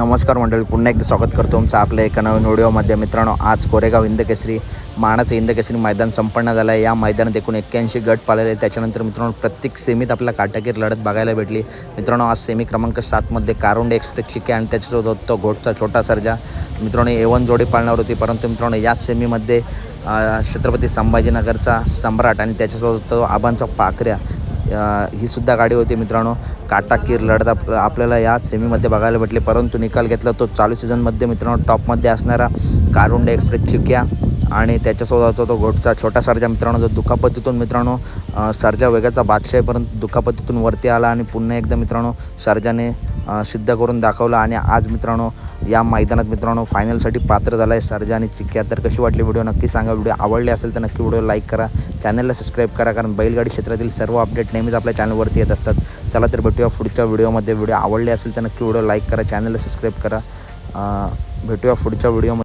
नमस्कार मंडळी पुन्हा एकदा स्वागत करतो तुमचं आपल्या एका नवीन व्हिडिओमध्ये. मित्रांनो आज कोरेगाव इंदकेसरी मानाचं इंदकेसरी मैदान संपन्न झालं आहे. या मैदानात एकूण एक्क्याऐंशी गट पाळले त्याच्यानंतर मित्रांनो प्रत्येक सेमीत आपल्याला काटागीर लढत बघायला भेटली. मित्रांनो आज सेमी क्रमांक सातमध्ये कारुंडे एक्सप्रेस शिके आणि त्याच्यासोबत होतो घोटचा छोटा सर्जा. मित्रांनो एवन जोडी पाळणार होती परंतु मित्रांनो याच सेमीमध्ये छत्रपती संभाजीनगरचा सम्राट आणि त्याच्यासोबत तो आबांचा पाखऱ्या. ही सुद्धा गाडी होती मित्रांनो. काटाकीर लढत आपल्याला या सेमीमध्ये बघायला भेटली. परंतु निकाल घेतला तो चालू सीझनमध्ये मित्रांनो टॉपमध्ये असणारा कारुंडे एक्सप्रेस चिक्या. आणि त्याच्यासोबत होता तो घोटचा छोटा सर्जा मित्रांनो जो दुखापतीतून मित्रांनो सरजा सर्जा वेगाचा बादशाह परंतु दुखापतीतून वरती आला आणि पुन्हा एकदा मित्रांनो सर्जाने सिद्ध करून दाखवलं आणि आज मित्रांनो या मैदानात मित्रांनो फायनलसाठी पात्र झाला आहे सर्जा आणि चिक्क्या तर कशी वाटली व्हिडिओ नक्की सांगा. व्हिडिओ आवडले असेल तर नक्की व्हिडिओ लाईक करा. चॅनलला सबस्क्राईब करा कारण बैलगाडी क्षेत्रातील सर्व अपडेट नेहमीच आपल्या चॅनलवरती येत असतात. चला तर भेटूया पुढच्या व्हिडिओमध्ये व्हिडिओ आवडले असेल तर नक्की व्हिडिओ लाईक करा. चॅनलला सबस्क्राईब करा. भेटूया पुढच्या व्हिडिओमध्ये